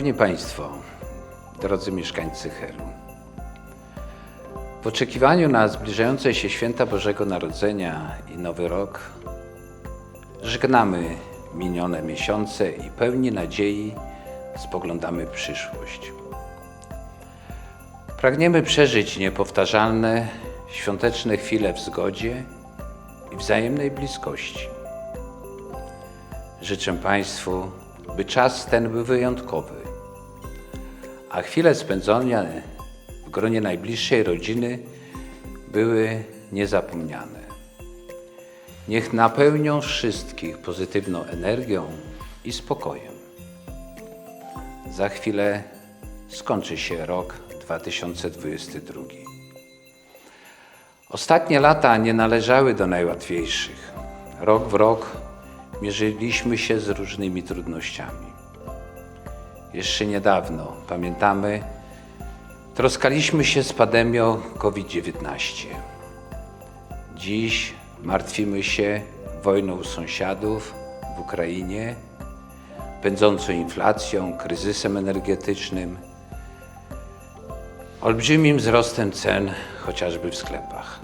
Szanowni Państwo, drodzy mieszkańcy Helu, w oczekiwaniu na zbliżające się święta Bożego Narodzenia i Nowy Rok żegnamy minione miesiące i pełni nadziei spoglądamy w przyszłość. Pragniemy przeżyć niepowtarzalne, świąteczne chwile w zgodzie i wzajemnej bliskości. Życzę Państwu, by czas ten był wyjątkowy, a chwile spędzone w gronie najbliższej rodziny były niezapomniane. Niech napełnią wszystkich pozytywną energią i spokojem. Za chwilę skończy się rok 2022. Ostatnie lata nie należały do najłatwiejszych. Rok w rok mierzyliśmy się z różnymi trudnościami. Jeszcze niedawno, pamiętamy, troskaliśmy się z pandemią COVID-19. Dziś martwimy się wojną sąsiadów w Ukrainie, pędzącą inflacją, kryzysem energetycznym, olbrzymim wzrostem cen chociażby w sklepach.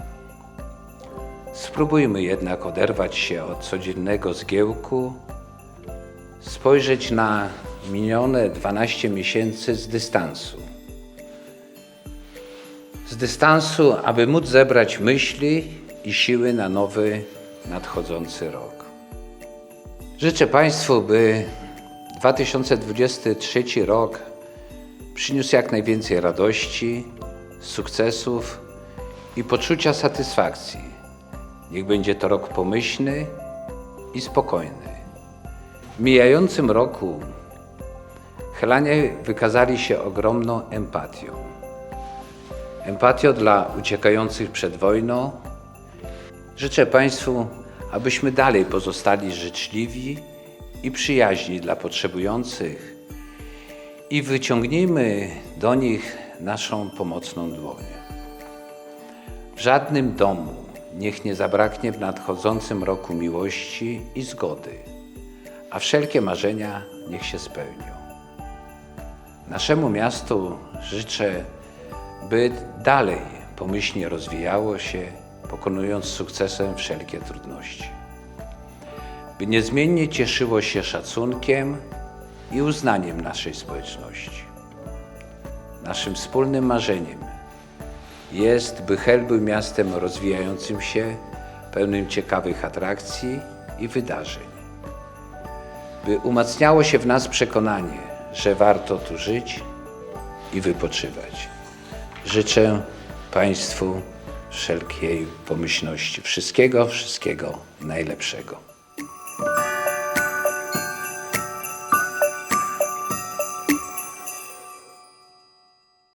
Spróbujmy jednak oderwać się od codziennego zgiełku, spojrzeć na minione 12 miesięcy z dystansu. Z dystansu, aby móc zebrać myśli i siły na nowy, nadchodzący rok. Życzę Państwu, by 2023 rok przyniósł jak najwięcej radości, sukcesów i poczucia satysfakcji. Niech będzie to rok pomyślny i spokojny. W mijającym roku Helanie wykazali się ogromną empatią. Empatią dla uciekających przed wojną. Życzę Państwu, abyśmy dalej pozostali życzliwi i przyjaźni dla potrzebujących i wyciągnijmy do nich naszą pomocną dłoń. W żadnym domu niech nie zabraknie w nadchodzącym roku miłości i zgody, a wszelkie marzenia niech się spełnią. Naszemu miastu życzę, by dalej pomyślnie rozwijało się, pokonując sukcesem wszelkie trudności. By niezmiennie cieszyło się szacunkiem i uznaniem naszej społeczności. Naszym wspólnym marzeniem jest, by Hel był miastem rozwijającym się, pełnym ciekawych atrakcji i wydarzeń. By umacniało się w nas przekonanie, że warto tu żyć i wypoczywać. Życzę Państwu wszelkiej pomyślności, wszystkiego, wszystkiego najlepszego.